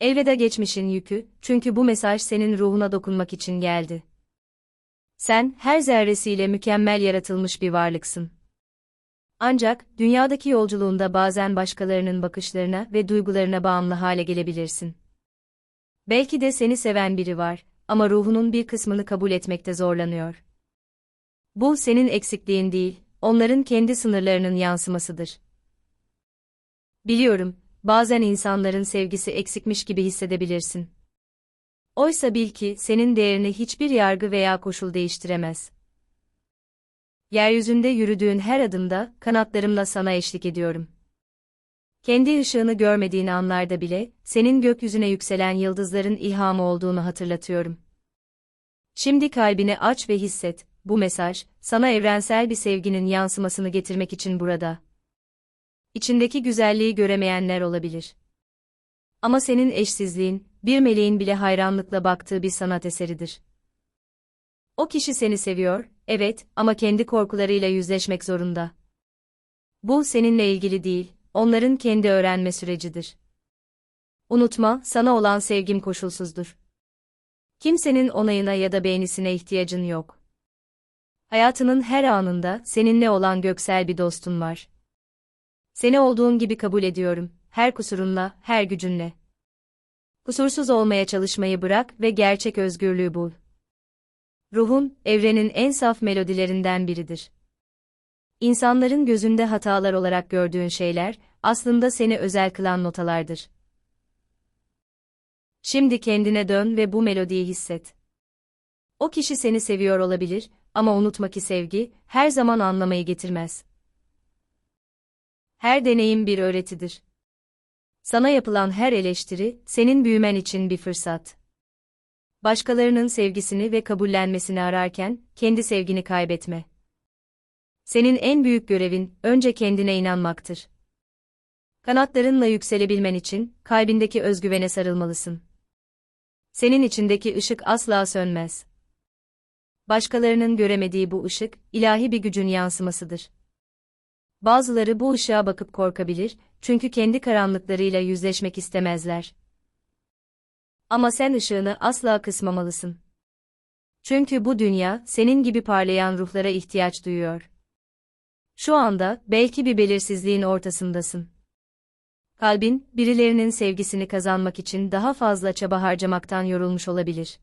Elveda geçmişin yükü, çünkü bu mesaj senin ruhuna dokunmak için geldi. Sen, her zerresiyle mükemmel yaratılmış bir varlıksın. Ancak, dünyadaki yolculuğunda bazen başkalarının bakışlarına ve duygularına bağımlı hale gelebilirsin. Belki de seni seven biri var, ama ruhunun bir kısmını kabul etmekte zorlanıyor. Bu senin eksikliğin değil, onların kendi sınırlarının yansımasıdır. Biliyorum, bazen insanların sevgisi eksikmiş gibi hissedebilirsin. Oysa bil ki senin değerini hiçbir yargı veya koşul değiştiremez. Yeryüzünde yürüdüğün her adımda kanatlarımla sana eşlik ediyorum. Kendi ışığını görmediğin anlarda bile senin gökyüzüne yükselen yıldızların ilhamı olduğunu hatırlatıyorum. Şimdi kalbini aç ve hisset. Bu mesaj sana evrensel bir sevginin yansımasını getirmek için burada. İçindeki güzelliği göremeyenler olabilir. Ama senin eşsizliğin, bir meleğin bile hayranlıkla baktığı bir sanat eseridir. O kişi seni seviyor, evet, ama kendi korkularıyla yüzleşmek zorunda. Bu seninle ilgili değil, onların kendi öğrenme sürecidir. Unutma, sana olan sevgim koşulsuzdur. Kimsenin onayına ya da beğenisine ihtiyacın yok. Hayatının her anında seninle olan göksel bir dostun var. Seni olduğun gibi kabul ediyorum, her kusurunla, her gücünle. Kusursuz olmaya çalışmayı bırak ve gerçek özgürlüğü bul. Ruhun, evrenin en saf melodilerinden biridir. İnsanların gözünde hatalar olarak gördüğün şeyler, aslında seni özel kılan notalardır. Şimdi kendine dön ve bu melodiyi hisset. O kişi seni seviyor olabilir ama unutma ki sevgi, her zaman anlamayı getirmez. Her deneyim bir öğretidir. Sana yapılan her eleştiri, senin büyümen için bir fırsat. Başkalarının sevgisini ve kabullenmesini ararken, kendi sevgini kaybetme. Senin en büyük görevin, önce kendine inanmaktır. Kanatlarınla yükselebilmen için, kalbindeki özgüvene sarılmalısın. Senin içindeki ışık asla sönmez. Başkalarının göremediği bu ışık, ilahi bir gücün yansımasıdır. Bazıları bu ışığa bakıp korkabilir, çünkü kendi karanlıklarıyla yüzleşmek istemezler. Ama sen ışığını asla kısmamalısın. Çünkü bu dünya, senin gibi parlayan ruhlara ihtiyaç duyuyor. Şu anda, belki bir belirsizliğin ortasındasın. Kalbin, birilerinin sevgisini kazanmak için daha fazla çaba harcamaktan yorulmuş olabilir.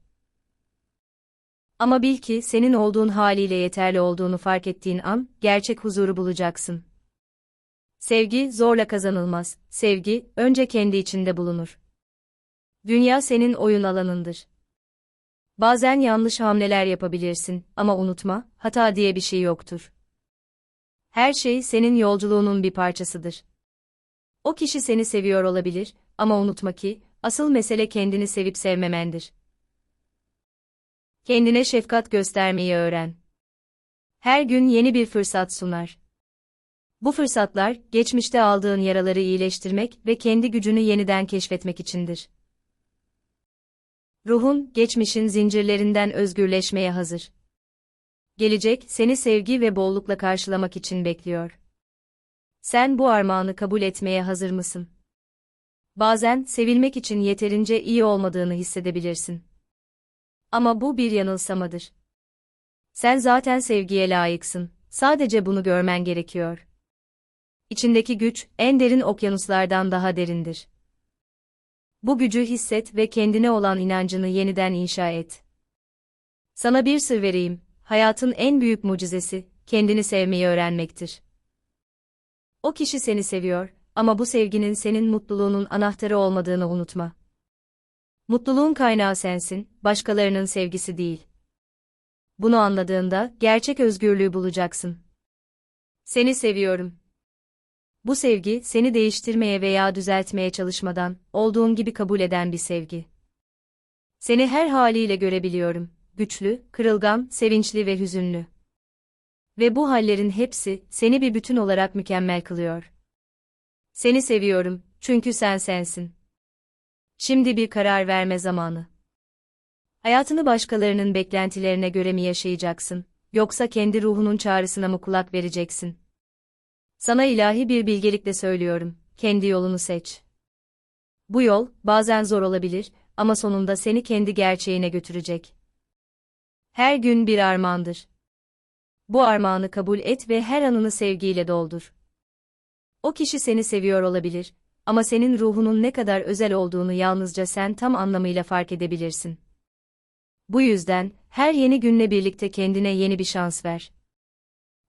Ama bil ki senin olduğun haliyle yeterli olduğunu fark ettiğin an, gerçek huzuru bulacaksın. Sevgi zorla kazanılmaz. Sevgi önce kendi içinde bulunur. Dünya senin oyun alanındır. Bazen yanlış hamleler yapabilirsin ama unutma, hata diye bir şey yoktur. Her şey senin yolculuğunun bir parçasıdır. O kişi seni seviyor olabilir ama unutma ki asıl mesele kendini sevip sevmemendir. Kendine şefkat göstermeyi öğren. Her gün yeni bir fırsat sunar. Bu fırsatlar, geçmişte aldığın yaraları iyileştirmek ve kendi gücünü yeniden keşfetmek içindir. Ruhun, geçmişin zincirlerinden özgürleşmeye hazır. Gelecek, seni sevgi ve bollukla karşılamak için bekliyor. Sen bu armağanı kabul etmeye hazır mısın? Bazen, sevilmek için yeterince iyi olmadığını hissedebilirsin. Ama bu bir yanılsamadır. Sen zaten sevgiye layıksın, sadece bunu görmen gerekiyor. İçindeki güç, en derin okyanuslardan daha derindir. Bu gücü hisset ve kendine olan inancını yeniden inşa et. Sana bir sır vereyim, hayatın en büyük mucizesi, kendini sevmeyi öğrenmektir. O kişi seni seviyor ama bu sevginin senin mutluluğunun anahtarı olmadığını unutma. Mutluluğun kaynağı sensin, başkalarının sevgisi değil. Bunu anladığında gerçek özgürlüğü bulacaksın. Seni seviyorum. Bu sevgi seni değiştirmeye veya düzeltmeye çalışmadan olduğun gibi kabul eden bir sevgi. Seni her haliyle görebiliyorum. Güçlü, kırılgan, sevinçli ve hüzünlü. Ve bu hallerin hepsi seni bir bütün olarak mükemmel kılıyor. Seni seviyorum çünkü sen sensin. Şimdi bir karar verme zamanı. Hayatını başkalarının beklentilerine göre mi yaşayacaksın, yoksa kendi ruhunun çağrısına mı kulak vereceksin? Sana ilahi bir bilgelikle söylüyorum, kendi yolunu seç. Bu yol, bazen zor olabilir ama sonunda seni kendi gerçeğine götürecek. Her gün bir armağandır. Bu armağanı kabul et ve her anını sevgiyle doldur. O kişi seni seviyor olabilir ama senin ruhunun ne kadar özel olduğunu yalnızca sen tam anlamıyla fark edebilirsin. Bu yüzden, her yeni günle birlikte kendine yeni bir şans ver.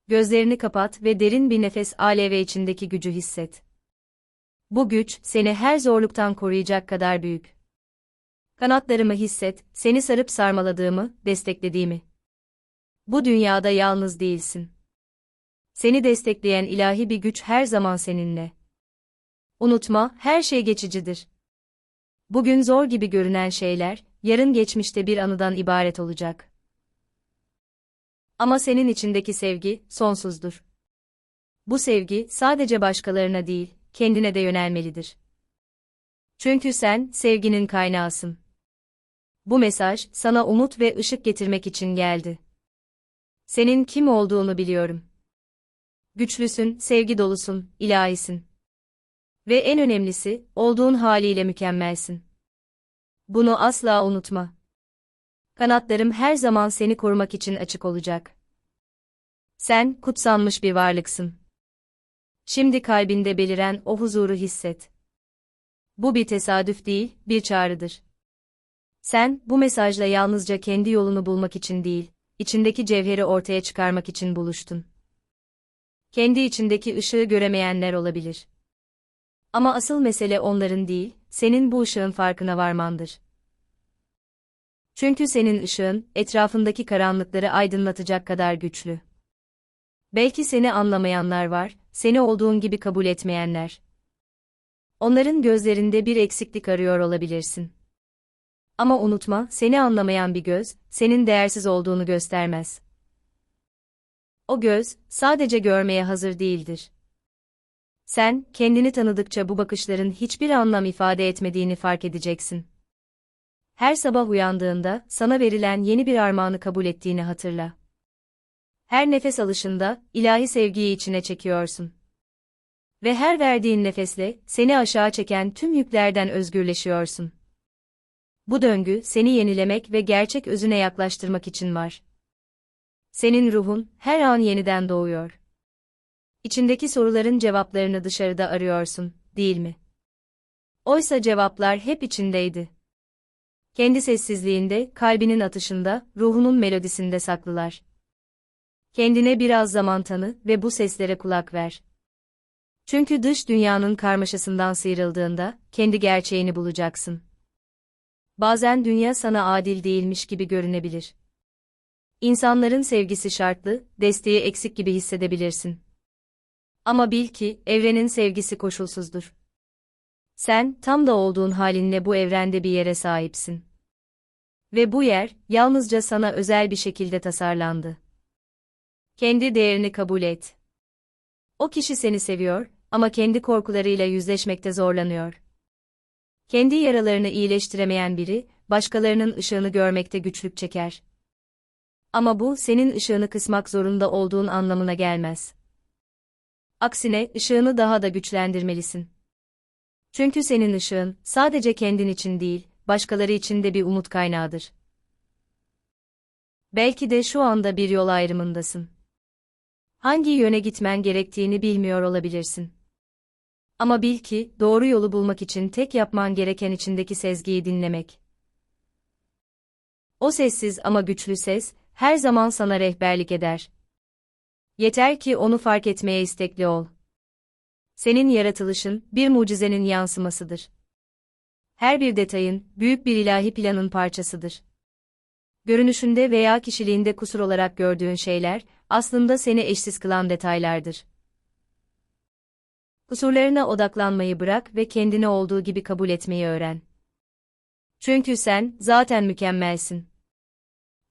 Gözlerini kapat ve derin bir nefes al ve içindeki gücü hisset. Bu güç, seni her zorluktan koruyacak kadar büyük. Kanatlarımı hisset, seni sarıp sarmaladığımı, desteklediğimi. Bu dünyada yalnız değilsin. Seni destekleyen ilahi bir güç her zaman seninle. Unutma, her şey geçicidir. Bugün zor gibi görünen şeyler, yarın geçmişte bir anıdan ibaret olacak. Ama senin içindeki sevgi, sonsuzdur. Bu sevgi, sadece başkalarına değil, kendine de yönelmelidir. Çünkü sen, sevginin kaynağısın. Bu mesaj, sana umut ve ışık getirmek için geldi. Senin kim olduğunu biliyorum. Güçlüsün, sevgi dolusun, ilahisin. Ve en önemlisi, olduğun haliyle mükemmelsin. Bunu asla unutma. Kanatlarım her zaman seni korumak için açık olacak. Sen, kutsanmış bir varlıksın. Şimdi kalbinde beliren o huzuru hisset. Bu bir tesadüf değil, bir çağrıdır. Sen, bu mesajla yalnızca kendi yolunu bulmak için değil, içindeki cevheri ortaya çıkarmak için buluştun. Kendi içindeki ışığı göremeyenler olabilir. Ama asıl mesele onların değil, senin bu ışığın farkına varmandır. Çünkü senin ışığın, etrafındaki karanlıkları aydınlatacak kadar güçlü. Belki seni anlamayanlar var, seni olduğun gibi kabul etmeyenler. Onların gözlerinde bir eksiklik arıyor olabilirsin. Ama unutma, seni anlamayan bir göz, senin değersiz olduğunu göstermez. O göz, sadece görmeye hazır değildir. Sen, kendini tanıdıkça bu bakışların hiçbir anlam ifade etmediğini fark edeceksin. Her sabah uyandığında, sana verilen yeni bir armağanı kabul ettiğini hatırla. Her nefes alışında, ilahi sevgiyi içine çekiyorsun. Ve her verdiğin nefesle, seni aşağı çeken tüm yüklerden özgürleşiyorsun. Bu döngü, seni yenilemek ve gerçek özüne yaklaştırmak için var. Senin ruhun, her an yeniden doğuyor. İçindeki soruların cevaplarını dışarıda arıyorsun, değil mi? Oysa cevaplar hep içindeydi. Kendi sessizliğinde, kalbinin atışında, ruhunun melodisinde saklılar. Kendine biraz zaman tanı ve bu seslere kulak ver. Çünkü dış dünyanın karmaşasından sıyrıldığında, kendi gerçeğini bulacaksın. Bazen dünya sana adil değilmiş gibi görünebilir. İnsanların sevgisi şartlı, desteği eksik gibi hissedebilirsin. Ama bil ki, evrenin sevgisi koşulsuzdur. Sen, tam da olduğun halinle bu evrende bir yere sahipsin. Ve bu yer, yalnızca sana özel bir şekilde tasarlandı. Kendi değerini kabul et. O kişi seni seviyor ama kendi korkularıyla yüzleşmekte zorlanıyor. Kendi yaralarını iyileştiremeyen biri, başkalarının ışığını görmekte güçlük çeker. Ama bu, senin ışığını kısmak zorunda olduğun anlamına gelmez. Aksine, ışığını daha da güçlendirmelisin. Çünkü senin ışığın, sadece kendin için değil, başkaları için de bir umut kaynağıdır. Belki de şu anda bir yol ayrımındasın. Hangi yöne gitmen gerektiğini bilmiyor olabilirsin. Ama bil ki, doğru yolu bulmak için tek yapman gereken içindeki sezgiyi dinlemek. O sessiz ama güçlü ses, her zaman sana rehberlik eder. Yeter ki onu fark etmeye istekli ol. Senin yaratılışın, bir mucizenin yansımasıdır. Her bir detayın, büyük bir ilahi planın parçasıdır. Görünüşünde veya kişiliğinde kusur olarak gördüğün şeyler, aslında seni eşsiz kılan detaylardır. Kusurlarına odaklanmayı bırak ve kendini olduğu gibi kabul etmeyi öğren. Çünkü sen, zaten mükemmelsin.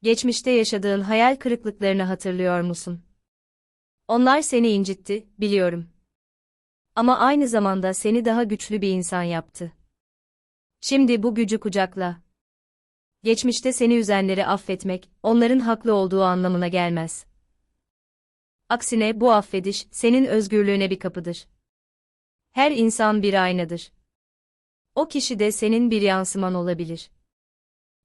Geçmişte yaşadığın hayal kırıklıklarını hatırlıyor musun? Onlar seni incitti, biliyorum. Ama aynı zamanda seni daha güçlü bir insan yaptı. Şimdi bu gücü kucakla. Geçmişte seni üzenleri affetmek, onların haklı olduğu anlamına gelmez. Aksine bu affediş, senin özgürlüğüne bir kapıdır. Her insan bir aynadır. O kişi de senin bir yansıman olabilir.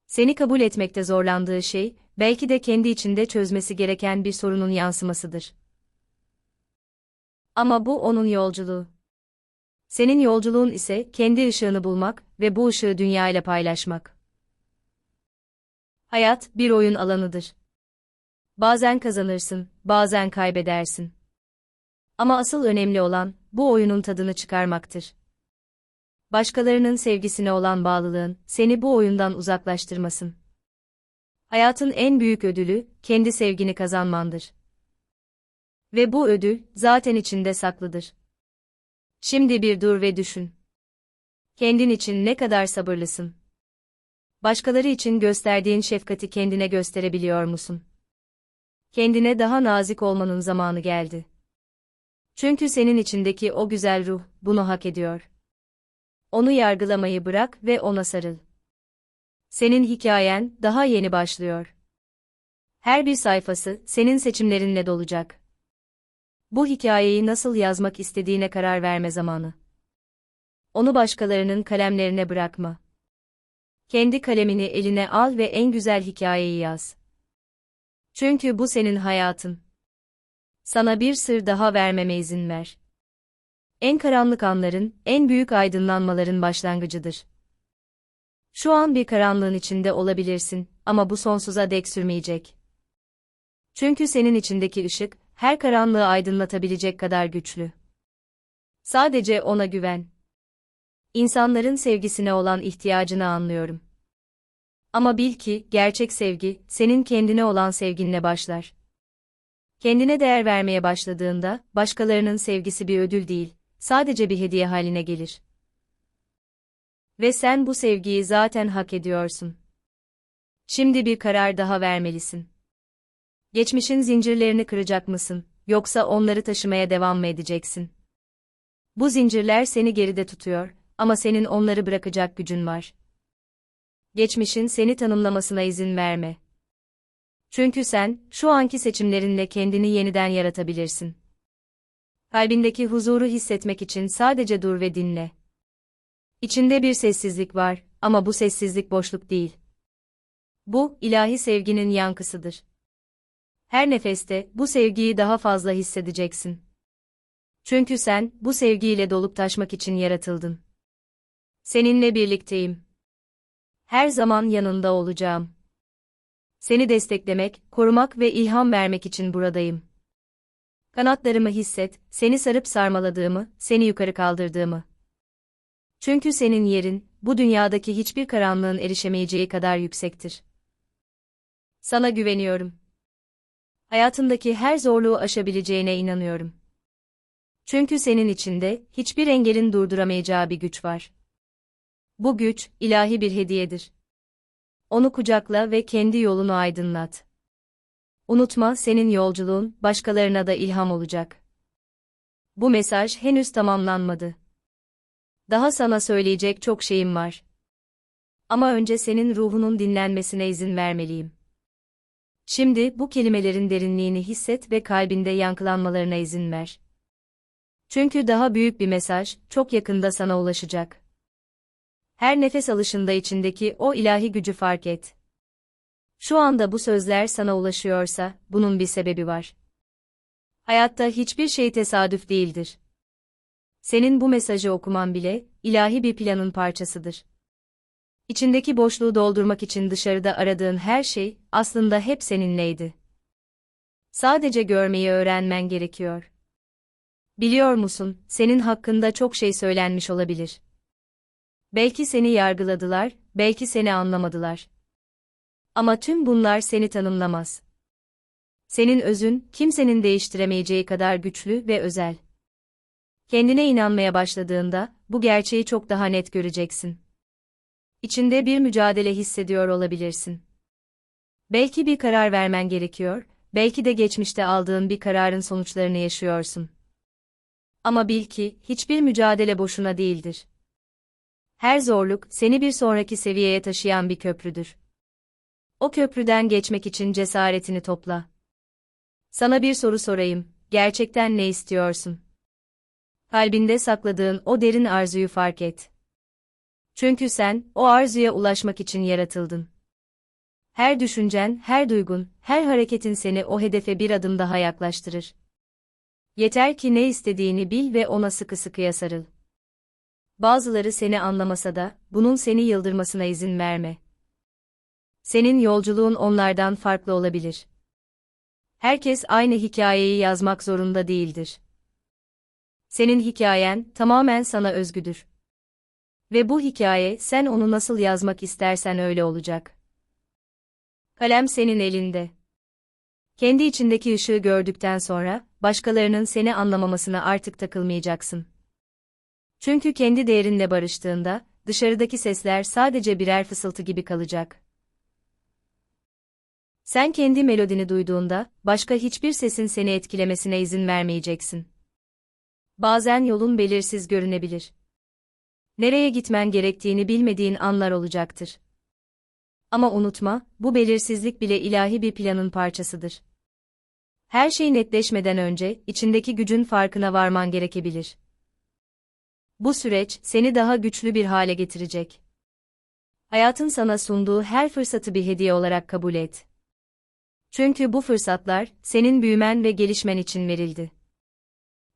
Seni kabul etmekte zorlandığı şey, belki de kendi içinde çözmesi gereken bir sorunun yansımasıdır. Ama bu onun yolculuğu. Senin yolculuğun ise kendi ışığını bulmak ve bu ışığı dünya ile paylaşmak. Hayat bir oyun alanıdır. Bazen kazanırsın, bazen kaybedersin. Ama asıl önemli olan bu oyunun tadını çıkarmaktır. Başkalarının sevgisine olan bağlılığın seni bu oyundan uzaklaştırmasın. Hayatın en büyük ödülü kendi sevgini kazanmandır. Ve bu ödül zaten içinde saklıdır. Şimdi bir dur ve düşün. Kendin için ne kadar sabırlısın? Başkaları için gösterdiğin şefkati kendine gösterebiliyor musun? Kendine daha nazik olmanın zamanı geldi. Çünkü senin içindeki o güzel ruh bunu hak ediyor. Onu yargılamayı bırak ve ona sarıl. Senin hikayen daha yeni başlıyor. Her bir sayfası senin seçimlerinle dolacak. Bu hikayeyi nasıl yazmak istediğine karar verme zamanı. Onu başkalarının kalemlerine bırakma. Kendi kalemini eline al ve en güzel hikayeyi yaz. Çünkü bu senin hayatın. Sana bir sır daha vermeme izin ver. En karanlık anların, en büyük aydınlanmaların başlangıcıdır. Şu an bir karanlığın içinde olabilirsin ama bu sonsuza dek sürmeyecek. Çünkü senin içindeki ışık, her karanlığı aydınlatabilecek kadar güçlü. Sadece ona güven. İnsanların sevgisine olan ihtiyacını anlıyorum. Ama bil ki, gerçek sevgi, senin kendine olan sevginle başlar. Kendine değer vermeye başladığında, başkalarının sevgisi bir ödül değil, sadece bir hediye haline gelir. Ve sen bu sevgiyi zaten hak ediyorsun. Şimdi bir karar daha vermelisin. Geçmişin zincirlerini kıracak mısın, yoksa onları taşımaya devam mı edeceksin? Bu zincirler seni geride tutuyor, ama senin onları bırakacak gücün var. Geçmişin seni tanımlamasına izin verme. Çünkü sen, şu anki seçimlerinle kendini yeniden yaratabilirsin. Kalbindeki huzuru hissetmek için sadece dur ve dinle. İçinde bir sessizlik var, ama bu sessizlik boşluk değil. Bu, ilahi sevginin yankısıdır. Her nefeste, bu sevgiyi daha fazla hissedeceksin. Çünkü sen, bu sevgiyle dolup taşmak için yaratıldın. Seninle birlikteyim. Her zaman yanında olacağım. Seni desteklemek, korumak ve ilham vermek için buradayım. Kanatlarımı hisset, seni sarıp sarmaladığımı, seni yukarı kaldırdığımı. Çünkü senin yerin, bu dünyadaki hiçbir karanlığın erişemeyeceği kadar yüksektir. Sana güveniyorum. Hayatındaki her zorluğu aşabileceğine inanıyorum. Çünkü senin içinde, hiçbir engelin durduramayacağı bir güç var. Bu güç, ilahi bir hediyedir. Onu kucakla ve kendi yolunu aydınlat. Unutma senin yolculuğun başkalarına da ilham olacak. Bu mesaj henüz tamamlanmadı. Daha sana söyleyecek çok şeyim var. Ama önce senin ruhunun dinlenmesine izin vermeliyim. Şimdi bu kelimelerin derinliğini hisset ve kalbinde yankılanmalarına izin ver. Çünkü daha büyük bir mesaj çok yakında sana ulaşacak. Her nefes alışında içindeki o ilahi gücü fark et. Şu anda bu sözler sana ulaşıyorsa, bunun bir sebebi var. Hayatta hiçbir şey tesadüf değildir. Senin bu mesajı okuman bile, ilahi bir planın parçasıdır. İçindeki boşluğu doldurmak için dışarıda aradığın her şey, aslında hep seninleydi. Sadece görmeyi öğrenmen gerekiyor. Biliyor musun, senin hakkında çok şey söylenmiş olabilir. Belki seni yargıladılar, belki seni anlamadılar. Ama tüm bunlar seni tanımlamaz. Senin özün, kimsenin değiştiremeyeceği kadar güçlü ve özel. Kendine inanmaya başladığında, bu gerçeği çok daha net göreceksin. İçinde bir mücadele hissediyor olabilirsin. Belki bir karar vermen gerekiyor, belki de geçmişte aldığın bir kararın sonuçlarını yaşıyorsun. Ama bil ki, hiçbir mücadele boşuna değildir. Her zorluk, seni bir sonraki seviyeye taşıyan bir köprüdür. O köprüden geçmek için cesaretini topla. Sana bir soru sorayım, gerçekten ne istiyorsun? Kalbinde sakladığın o derin arzuyu fark et. Çünkü sen, o arzuya ulaşmak için yaratıldın. Her düşüncen, her duygun, her hareketin seni o hedefe bir adım daha yaklaştırır. Yeter ki ne istediğini bil ve ona sıkı sıkıya sarıl. Bazıları seni anlamasa da, bunun seni yıldırmasına izin verme. Senin yolculuğun onlardan farklı olabilir. Herkes aynı hikayeyi yazmak zorunda değildir. Senin hikayen tamamen sana özgüdür. Ve bu hikaye sen onu nasıl yazmak istersen öyle olacak. Kalem senin elinde. Kendi içindeki ışığı gördükten sonra, başkalarının seni anlamamasına artık takılmayacaksın. Çünkü kendi değerinle barıştığında, dışarıdaki sesler sadece birer fısıltı gibi kalacak. Sen kendi melodini duyduğunda, başka hiçbir sesin seni etkilemesine izin vermeyeceksin. Bazen yolun belirsiz görünebilir. Nereye gitmen gerektiğini bilmediğin anlar olacaktır. Ama unutma, bu belirsizlik bile ilahi bir planın parçasıdır. Her şey netleşmeden önce, içindeki gücün farkına varman gerekebilir. Bu süreç, seni daha güçlü bir hale getirecek. Hayatın sana sunduğu her fırsatı bir hediye olarak kabul et. Çünkü bu fırsatlar, senin büyümen ve gelişmen için verildi.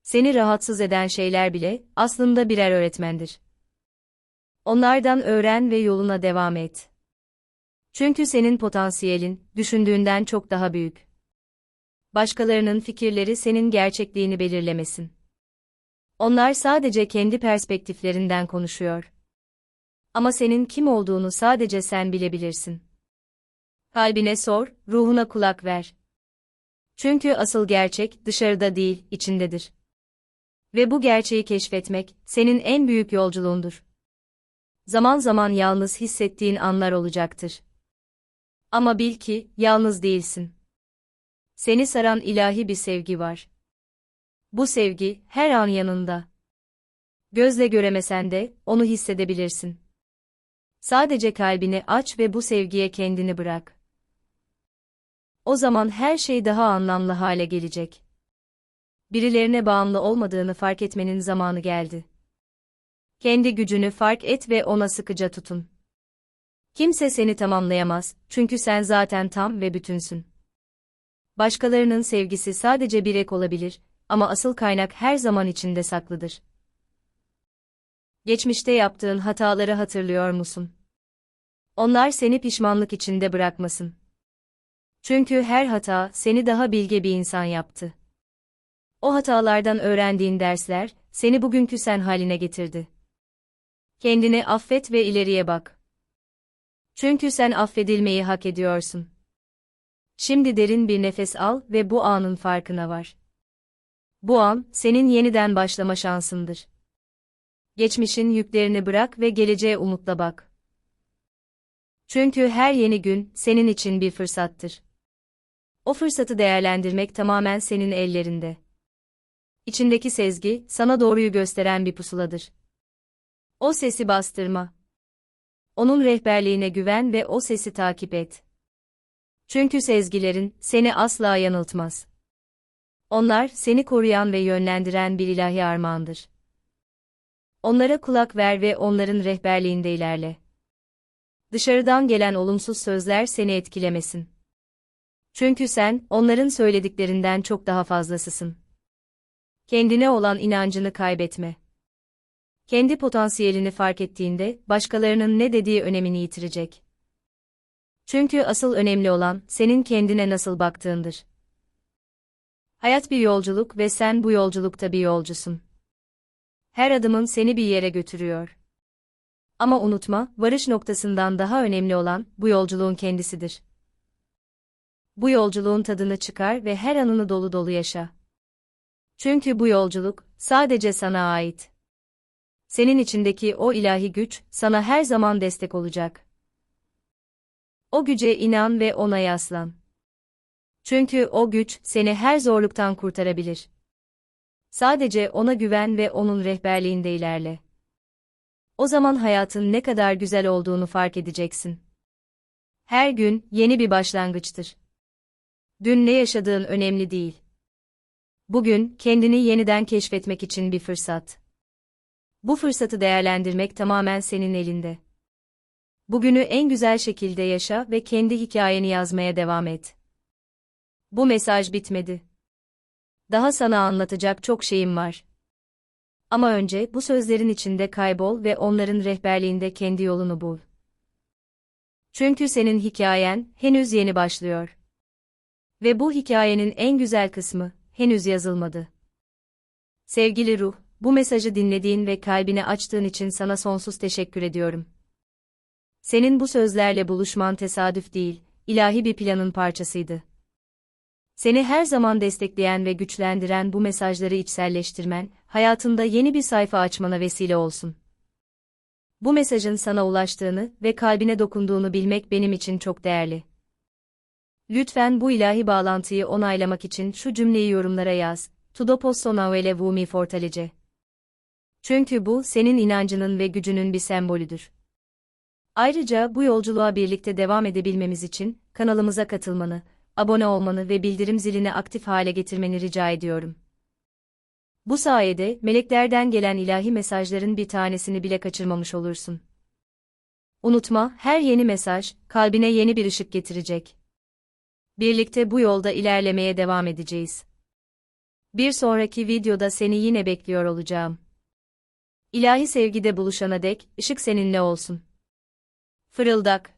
Seni rahatsız eden şeyler bile, aslında birer öğretmendir. Onlardan öğren ve yoluna devam et. Çünkü senin potansiyelin, düşündüğünden çok daha büyük. Başkalarının fikirleri senin gerçekliğini belirlemesin. Onlar sadece kendi perspektiflerinden konuşuyor. Ama senin kim olduğunu sadece sen bilebilirsin. Kalbine sor, ruhuna kulak ver. Çünkü asıl gerçek dışarıda değil, içindedir. Ve bu gerçeği keşfetmek senin en büyük yolculuğundur. Zaman zaman yalnız hissettiğin anlar olacaktır. Ama bil ki yalnız değilsin. Seni saran ilahi bir sevgi var. Bu sevgi her an yanında. Gözle göremesen de onu hissedebilirsin. Sadece kalbini aç ve bu sevgiye kendini bırak. O zaman her şey daha anlamlı hale gelecek. Birilerine bağımlı olmadığını fark etmenin zamanı geldi. Kendi gücünü fark et ve ona sıkıca tutun. Kimse seni tamamlayamaz, çünkü sen zaten tam ve bütünsün. Başkalarının sevgisi sadece bir ek olabilir, ama asıl kaynak her zaman içinde saklıdır. Geçmişte yaptığın hataları hatırlıyor musun? Onlar seni pişmanlık içinde bırakmasın. Çünkü her hata seni daha bilge bir insan yaptı. O hatalardan öğrendiğin dersler seni bugünkü sen haline getirdi. Kendini affet ve ileriye bak. Çünkü sen affedilmeyi hak ediyorsun. Şimdi derin bir nefes al ve bu anın farkına var. Bu an, senin yeniden başlama şansındır. Geçmişin yüklerini bırak ve geleceğe umutla bak. Çünkü her yeni gün, senin için bir fırsattır. O fırsatı değerlendirmek tamamen senin ellerinde. İçindeki sezgi, sana doğruyu gösteren bir pusuladır. O sesi bastırma. Onun rehberliğine güven ve o sesi takip et. Çünkü sezgilerin, seni asla yanıltmaz. Onlar, seni koruyan ve yönlendiren bir ilahi armağandır. Onlara kulak ver ve onların rehberliğinde ilerle. Dışarıdan gelen olumsuz sözler seni etkilemesin. Çünkü sen, onların söylediklerinden çok daha fazlasısın. Kendine olan inancını kaybetme. Kendi potansiyelini fark ettiğinde, başkalarının ne dediği önemini yitirecek. Çünkü asıl önemli olan, senin kendine nasıl baktığındır. Hayat bir yolculuk ve sen bu yolculukta bir yolcusun. Her adımın seni bir yere götürüyor. Ama unutma, varış noktasından daha önemli olan, bu yolculuğun kendisidir. Bu yolculuğun tadını çıkar ve her anını dolu dolu yaşa. Çünkü bu yolculuk, sadece sana ait. Senin içindeki o ilahi güç, sana her zaman destek olacak. O güce inan ve ona yaslan. Çünkü o güç, seni her zorluktan kurtarabilir. Sadece ona güven ve onun rehberliğinde ilerle. O zaman hayatın ne kadar güzel olduğunu fark edeceksin. Her gün, yeni bir başlangıçtır. Dün ne yaşadığın önemli değil. Bugün, kendini yeniden keşfetmek için bir fırsat. Bu fırsatı değerlendirmek tamamen senin elinde. Bugünü en güzel şekilde yaşa ve kendi hikayeni yazmaya devam et. Bu mesaj bitmedi. Daha sana anlatacak çok şeyim var. Ama önce bu sözlerin içinde kaybol ve onların rehberliğinde kendi yolunu bul. Çünkü senin hikayen henüz yeni başlıyor. Ve bu hikayenin en güzel kısmı henüz yazılmadı. Sevgili ruh, bu mesajı dinlediğin ve kalbini açtığın için sana sonsuz teşekkür ediyorum. Senin bu sözlerle buluşman tesadüf değil, ilahi bir planın parçasıydı. Seni her zaman destekleyen ve güçlendiren bu mesajları içselleştirmen, hayatında yeni bir sayfa açmana vesile olsun. Bu mesajın sana ulaştığını ve kalbine dokunduğunu bilmek benim için çok değerli. Lütfen bu ilahi bağlantıyı onaylamak için şu cümleyi yorumlara yaz. Tudopos sonavele vumi fortalece. Çünkü bu senin inancının ve gücünün bir sembolüdür. Ayrıca bu yolculuğa birlikte devam edebilmemiz için kanalımıza katılmanı, abone olmanı ve bildirim zilini aktif hale getirmeni rica ediyorum. Bu sayede meleklerden gelen ilahi mesajların bir tanesini bile kaçırmamış olursun. Unutma, her yeni mesaj kalbine yeni bir ışık getirecek. Birlikte bu yolda ilerlemeye devam edeceğiz. Bir sonraki videoda seni yine bekliyor olacağım. İlahi sevgide buluşana dek ışık seninle olsun. Fırıldak